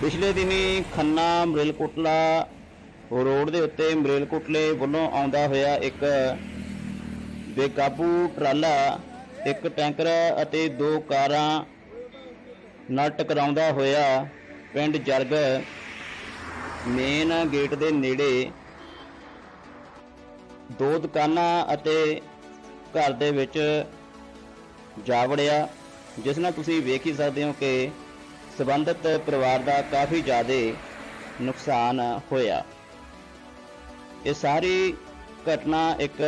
ਪਿਛਲੇ ਦਿਨੀ ਖੰਨਾ ਮਰੇਲਕੋਟਲਾ ਰੋਡ ਦੇ ਉੱਤੇ ਮਰੇਲਕੋਟਲੇ ਵੱਲੋਂ ਆਉਂਦਾ ਹੋਇਆ ਇੱਕ ਬੇਕਾਬੂ ਟਰਾਲਾ, ਇੱਕ ਟੈਂਕਰ ਅਤੇ ਦੋ ਕਾਰਾਂ ਨਾਲ ਟਕਰਾਉਂਦਾ ਹੋਇਆ ਪਿੰਡ ਜਰਗ ਮੇਨ ਗੇਟ ਦੇ ਨੇੜੇ ਦੋ ਦੁਕਾਨਾਂ ਅਤੇ ਘਰ ਦੇ ਵਿੱਚ ਜਾ ਵੜਿਆ, ਜਿਸ ਨਾਲ ਤੁਸੀਂ ਵੇਖ ਹੀ ਸਕਦੇ ਹੋ ਕਿ ਸਬੰਧਤ ਪਰਿਵਾਰ ਦਾ ਕਾਫੀ ਜ਼ਿਆਦਾ ਨੁਕਸਾਨ ਹੋਇਆ। ਇਹ ਸਾਰੀ ਘਟਨਾ ਇੱਕ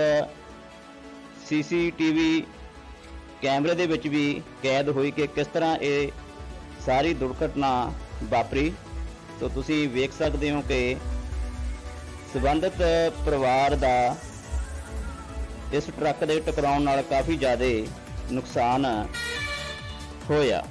ਸੀਸੀਟੀਵੀ ਕੈਮਰੇ ਦੇ ਵਿੱਚ ਵੀ ਕੈਦ ਹੋਈ ਕਿ ਕਿਸ ਤਰ੍ਹਾਂ ਇਹ ਸਾਰੀ ਦੁਰਘਟਨਾ ਵਾਪਰੀ। ਸੋ ਤੁਸੀਂ ਵੇਖ ਸਕਦੇ ਹੋ ਕਿ ਸਬੰਧਤ ਪਰਿਵਾਰ ਦਾ ਇਸ ਟਰੱਕ ਦੇ ਟਕਰਾਉਣ ਨਾਲ ਕਾਫੀ ਜ਼ਿਆਦਾ ਨੁਕਸਾਨ ਹੋਇਆ।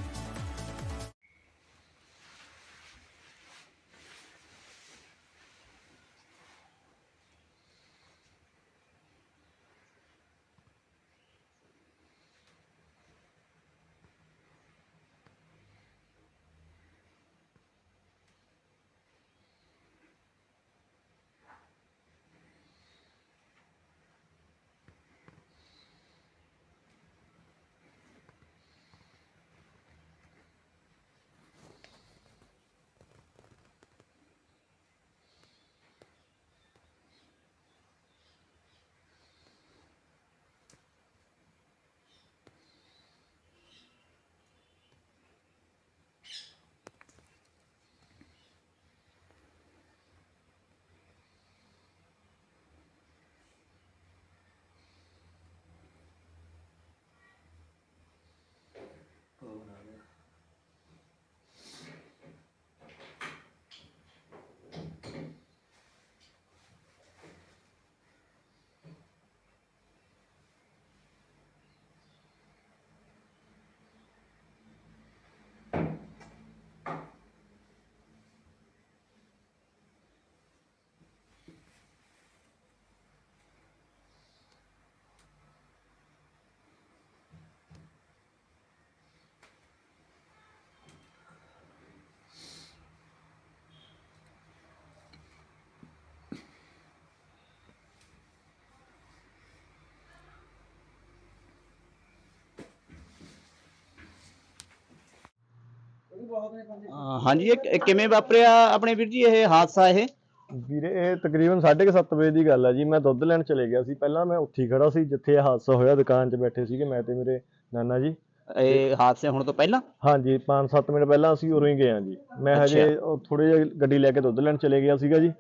ਹਾਂਜੀ ਇਹ ਕਿਵੇਂ ਵਾਪਰਿਆ ਆਪਣੇ ਵੀਰ ਜੀ ਇਹ ਹਾਦਸਾ ਇਹ? ਵੀਰੇ ਇਹ ਤਕਰੀਬਨ 7:30 ਵਜੇ ਦੀ ਗੱਲ ਹੈ ਜੀ। ਮੈਂ ਦੁੱਧ ਲੈਣ ਚਲੇ ਗਿਆ ਸੀ। ਪਹਿਲਾਂ ਮੈਂ ਉੱਥੇ ਖੜਾ ਸੀ ਜਿੱਥੇ ਇਹ ਹਾਦਸਾ ਹੋਇਆ ਦੁਕਾਨ 'ਚ ਬੈਠੇ ਸੀਗੇ ਮੈਂ ਤੇ ਮੇਰੇ ਨਾਨਾ ਜੀ। ਇਹ ਹਾਦਸੇ ਹੋਣ ਤੋਂ ਪਹਿਲਾਂ? ਹਾਂਜੀ 5-7 ਮਿੰਟ ਪਹਿਲਾਂ ਅਸੀਂ ਉਰੋਂ ਹੀ ਗਏ ਹਾਂ ਜੀ। ਮੈਂ ਹਜੇ ਥੋੜੇ ਜਿਹਾ ਗੱਡੀ ਲੈ ਕੇ ਦੁੱਧ ਲੈਣ ਚਲੇ ਗਿਆ ਸੀਗਾ ਜੀ।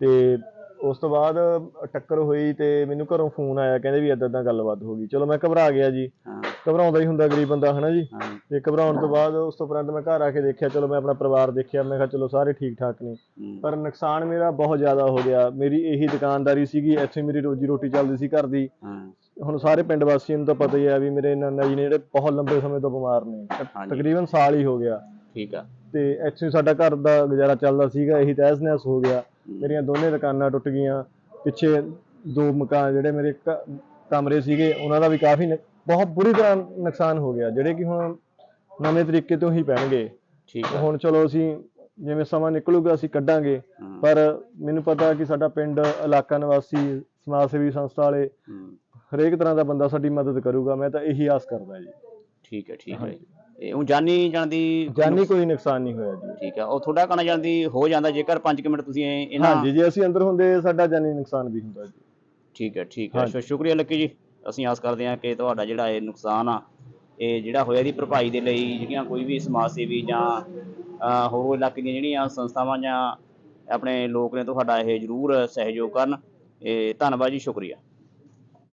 ਤੇ ਉਸ ਤੋਂ ਬਾਅਦ ਟੱਕਰ ਹੋਈ ਤੇ ਮੈਨੂੰ ਘਰੋਂ ਫੋਨ ਆਇਆ ਕਹਿੰਦੇ ਵੀ ਏਦਾਂ ਏਦਾਂ ਗੱਲਬਾਤ ਹੋ ਗਈ। ਚਲੋ ਮੈਂ ਘਬਰਾ ਗਿਆ ਜੀ। ਘਬਰਾਉਂਦਾ ਹੀ ਹੁੰਦਾ ਗਰੀਬ ਬੰਦਾ ਹਨਾ ਜੀ? ਤੇ ਘਬਰਾਉਣ ਤੋਂ ਬਾਅਦ ਉਸ ਤੋਂ ਉਪਰੰਤ ਮੈਂ ਘਰ ਆ ਕੇ ਦੇਖਿਆ ਚਲੋ ਮੈਂ ਆਪਣਾ ਪਰਿਵਾਰ ਦੇਖਿਆ ਮੈਂ ਕਿਹਾ ਚਲੋ ਸਾਰੇ ਠੀਕ ਠਾਕ ਨੇ ਪਰ ਨੁਕਸਾਨ ਮੇਰਾ ਬਹੁਤ ਜ਼ਿਆਦਾ ਹੋ ਗਿਆ। ਮੇਰੀ ਇਹੀ ਦੁਕਾਨਦਾਰੀ ਸੀਗੀ ਇੱਥੇ ਮੇਰੀ ਰੋਜੀ ਰੋਟੀ ਚੱਲਦੀ ਸੀ ਘਰ ਦੀ। ਹੁਣ ਸਾਰੇ ਪਿੰਡ ਵਾਸੀਆਂ ਨੂੰ ਤਾਂ ਪਤਾ ਹੀ ਹੈ ਵੀ ਮੇਰੇ ਨਾਨਾ ਜੀ ਨੇ ਜਿਹੜੇ ਬਹੁਤ ਲੰਬੇ ਸਮੇਂ ਤੋਂ ਬਿਮਾਰ ਨੇ। ਤਕਰੀਬਨ ਸਾਲ ਹੀ ਹੋ ਗਿਆ। ਠੀਕ ਆ। ਤੇ ਇੱਥੇ ਸਾਡਾ ਘਰ ਦਾ ਗੁਜ਼ਾਰਾ ਚੱਲਦਾ ਸੀਗਾ ਇਹੀ ਤਹਿਸ ਨਹਿਸ ਹੋ ਗਿਆ। ਮੇਰੀਆਂ ਦੋਨੇ ਦੁਕਾਨਾਂ ਟੁੱਟ ਗਈਆਂ। ਪਿੱਛੇ ਦੋ ਮਕਾਨ ਜਿਹੜੇ ਮੇਰੇ ਕਮਰੇ ਸੀਗੇ ਉਹਨਾਂ ਦਾ ਵੀ ਕਾਫੀ ਬਹੁਤ ਬੁਰੀ ਤਰ੍ਹਾਂ ਨੁਕਸਾਨ ਹੋ ਗਿਆ ਜਿਹੜੇ ਕਿ ਹੁਣ ਨਵੇਂ ਤਰੀਕੇ ਤੋਂ ਹੀ ਪੈਣਗੇ। ਠੀਕ ਆ। ਹੁਣ ਚਲੋ ਅਸੀਂ ਜਿਵੇਂ ਸਮਾਂ ਨਿਕਲੂਗਾ ਅਸੀਂ ਕੱਢਾਂਗੇ। ਹਾਂ, ਪਰ ਮੈਨੂੰ ਪਤਾ ਕਿ ਸਾਡਾ ਪਿੰਡ ਇਲਾਕਾ ਨਿਵਾਸੀ ਸਮਾਜ ਸੇਵੀ ਸੰਸਥਾ ਵਾਲੇ ਹੂੰ, ਹਰੇਕ ਤਰ੍ਹਾਂ ਦਾ ਬੰਦਾ ਸਾਡੀ ਮਦਦ ਕਰੂਗਾ ਮੈਂ ਤਾਂ ਇਹੀ ਆਸ ਕਰਦਾ ਜੀ। ਠੀਕ ਹੈ ਠੀਕ ਹੈ ਇਹ ਉਹ ਜਾਨੀ ਜਾਣ ਦੀ ਜਾਨੀ ਕੋਈ ਨੁਕਸਾਨ ਨਹੀਂ ਹੋਇਆ ਜੀ। ਠੀਕ ਆ ਉਹ ਥੋੜਾ ਕਣਾ ਜਾਣ ਦੀ ਹੋ ਜਾਂਦਾ ਜੇਕਰ 5 ਮਿੰਟ ਤੁਸੀਂ ਇਹ- ਇਹਨਾਂ ਹਾਂਜੀ ਜੇ ਅਸੀਂ ਅੰਦਰ ਹੁੰਦੇ ਸਾਡਾ ਜਾਨੀ ਨੁਕਸਾਨ ਵੀ ਹੁੰਦਾ ਜੀ। ਠੀਕ ਹੈ ਠੀਕ ਹੈ। ਸ਼ੁ- ਸ਼ੁਕਰੀਆ ਲੱਕੀ ਜੀ ਅਸੀਂ ਆਸ ਕਰਦੇ ਹਾਂ ਕਿ ਤੁਹਾਡਾ ਜਿਹੜਾ ਇਹ ਨੁਕਸਾਨ ਆ ਇਹ ਜਿਹੜਾ ਹੋਇਆ ਦੀ ਭਰਪਾਈ ਦੇ ਲਈ ਜਿਹੜੀਆਂ ਕੋਈ ਵੀ ਸਮਾਜ ਸੇਵੀ ਜਾਂ ਹੋਰ ਇਲਾਕੇ ਦੀਆਂ ਜਿਹੜੀਆਂ ਸੰਸਥਾਵਾਂ ਜਾਂ ਆਪਣੇ ਲੋਕ ਨੇ ਤੁਹਾਡਾ ਇਹ ਜ਼ਰੂਰ ਸਹਿਯੋਗ ਕਰਨ। ਇਹ ਧੰਨਵਾਦ ਜੀ ਸ਼ੁਕਰੀਆ।